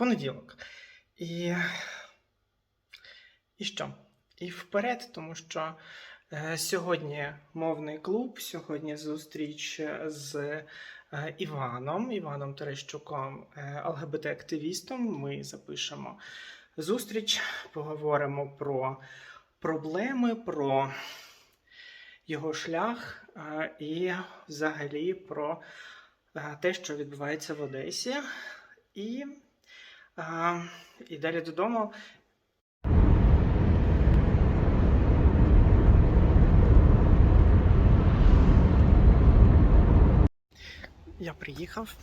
понеділок. І, і що? І вперед, тому що е, сьогодні мовний клуб, сьогодні зустріч з е, Іваном, Іваном Терещуком, е, ЛГБТ-активістом. Ми запишемо зустріч, поговоримо про проблеми, про його шлях і взагалі про те, що відбувається в Одесі. І, е, і далі додому. Я приїхав.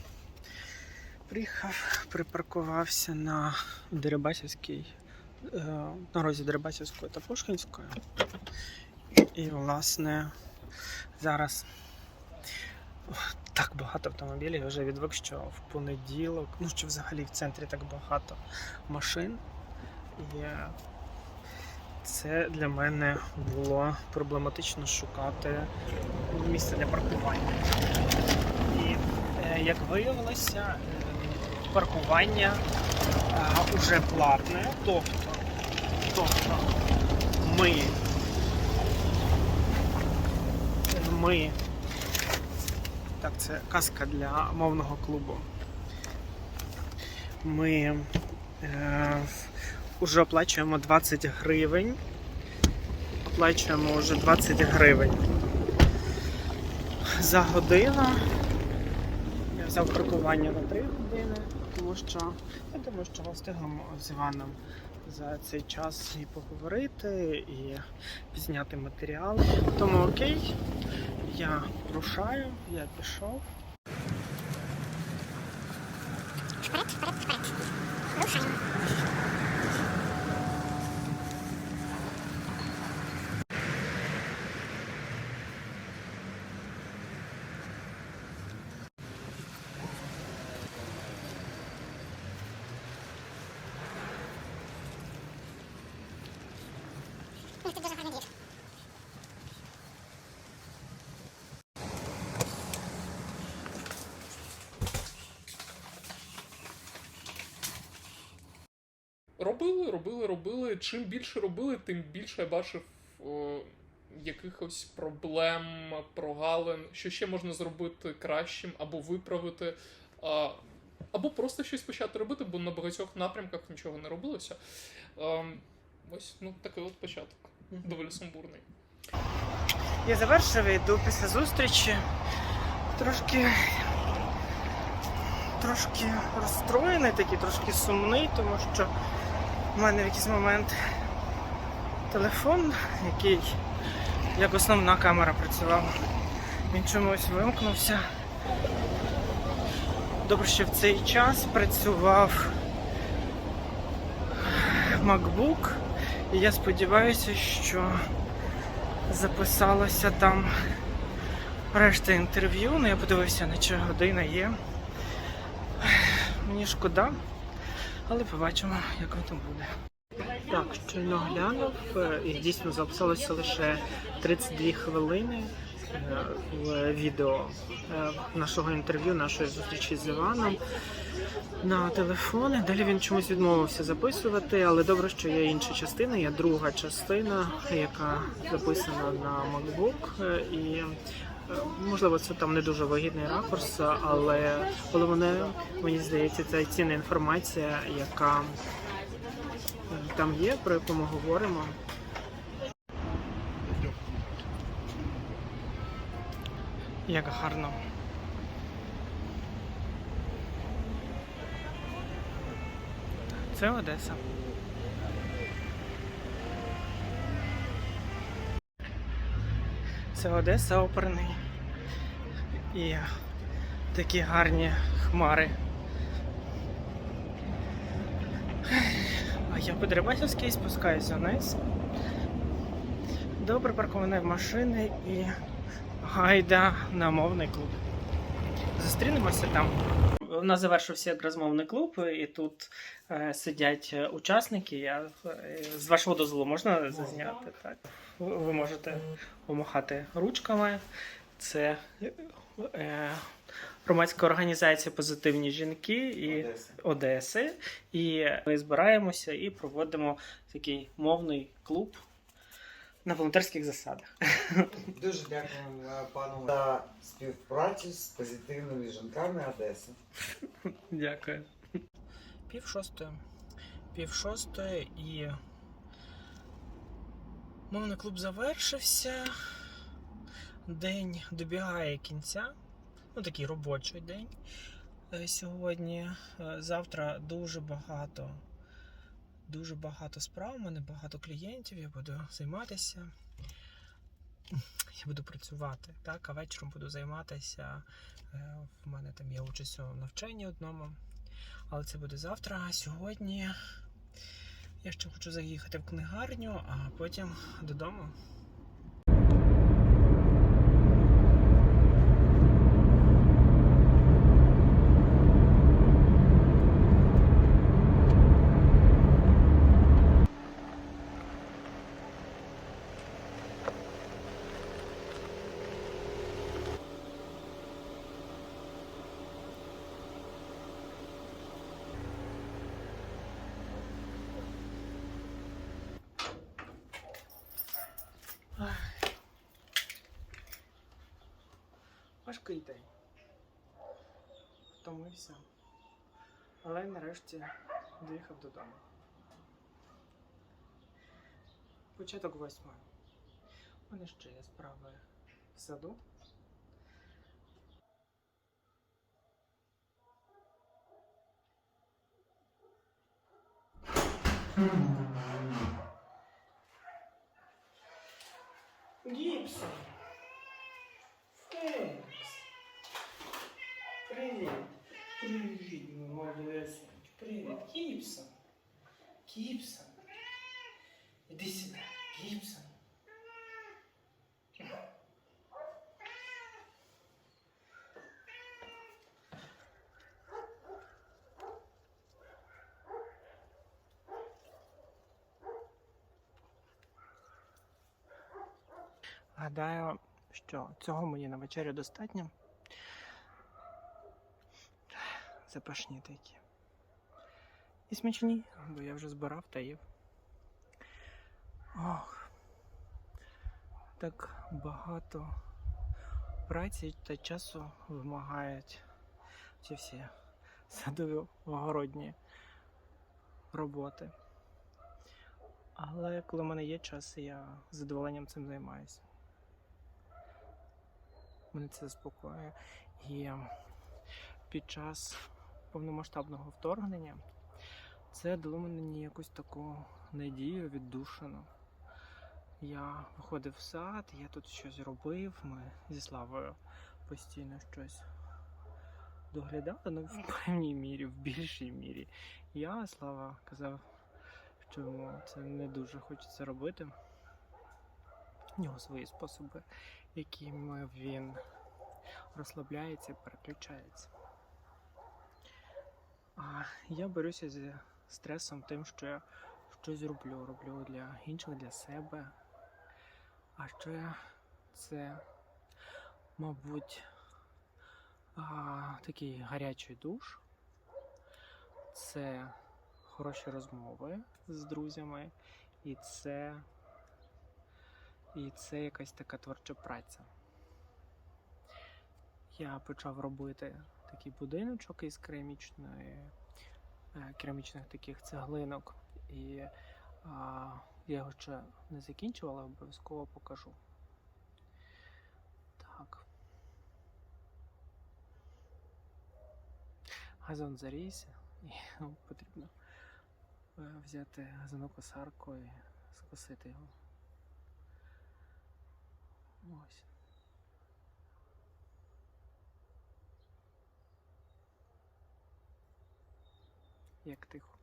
Приїхав, припаркувався на Дерибасівській, е, на розі Дерибасівської та Пушкінської. І, власне, зараз так багато автомобілів. Я вже відвик, що в понеділок, ну що взагалі в центрі так багато машин. І е, це для мене було проблематично шукати місце для паркування. І е, як виявилося, е, паркування е, уже платне, тобто, тобто ми ми. Так, це казка для мовного клубу. Ми е, вже оплачуємо 20 гривень. Оплачуємо вже 20 гривень за годину. Я взяв паркування на 3 години, тому що я думаю, що встигнемо з Іваном за цей час і поговорити, і зняти матеріал. Тому окей, Я рушаю, я пішов. Вперед, вперед, вперед. Рушаємо. Це дуже гарно Робили, робили, робили. Чим більше робили, тим більше я бачив о, якихось проблем, прогалин, що ще можна зробити кращим або виправити, а, або просто щось почати робити, бо на багатьох напрямках нічого не робилося. Ем, ось ну такий от початок. Доволі сумбурний. Я завершив, йду після зустрічі. Трошки. Трошки розстроєний, такий, трошки сумний, тому що в мене в якийсь момент телефон, який як основна камера працював, він чомусь вимкнувся. Добре, що в цей час працював MacBook, і я сподіваюся, що записалося там решта інтерв'ю. Ну, я подивився, наче година є. Мені шкода, але побачимо, як воно буде. Так, щойно глянув, і дійсно записалося лише 32 хвилини е, в відео е, нашого інтерв'ю, нашої зустрічі з Іваном на телефони. Далі він чомусь відмовився записувати, але добре, що є інша частина, є друга частина, яка записана на MacBook. е, І можливо це там не дуже вигідний ракурс, але головне, мені здається, це цінна інформація, яка там є, про яку ми говоримо. Як гарно. Це Одеса. Це Одеса оперний. І такі гарні хмари. А я по Дерибасівській спускаюся вниз. До припаркованої машини і гайда на мовний клуб. Зустрінемося там. У нас завершився якраз мовний клуб, і тут е, сидять е, учасники. Я е, з вашого дозволу можна зазняти? Так. Ви ви можете помахати ручками. Це е, громадська організація Позитивні жінки і. Одеси. І ми збираємося і проводимо такий мовний клуб на волонтерських засадах. Дуже дякуємо е, пану за співпрацю з позитивними жінками Одеси. Дякую. Пів шостої. Пів шостої і. Мовний клуб завершився. День добігає кінця. Ну, такий робочий день е, сьогодні. Е, Завтра дуже багато. Дуже багато справ, у мене багато клієнтів, я буду займатися. Я буду працювати, так, а вечором буду займатися. Е, В мене там є участь у навчанні одному. Але це буде завтра. А сьогодні я ще хочу заїхати в книгарню, а потім додому. Важкий день. Втомився. Але нарешті доїхав додому. Початок восьмої. У мене ще є справи в саду. Гіпсон. Фенікс. Привіт. Привіт, малесенький. Привіт, Гіпсон. Гіпсон. Іди сюди, Гіпсон. Гадаю, що цього мені на вечерю достатньо. Запашні такі. І смачні, бо я вже збирав та їв. Ох. Так багато праці та часу вимагають ці всі садові огородні роботи. Але коли в мене є час, я з задоволенням цим займаюся. Мене це заспокоює. І під час повномасштабного вторгнення це дало мені якусь таку надію віддушину. Я виходив в сад, я тут щось робив. Ми зі Славою постійно щось доглядали, ну в певній мірі, в більшій мірі. Я, Слава, казав, що йому це не дуже хочеться робити. У нього свої способи, якими він розслабляється, переключається. А я борюся зі стресом тим, що я щось роблю. Роблю для інших, для себе. А ще це, мабуть, а, такий гарячий душ. Це хороші розмови з друзями, і це, і це якась така творча праця. Я почав робити такий будиночок із керамічної, е, керамічних таких цеглинок. І а, я його ще не закінчив, але обов'язково покажу. Так. Газон зарісся, і ну, потрібно е, взяти газонокосарку і скосити його. Ось. Як тихо.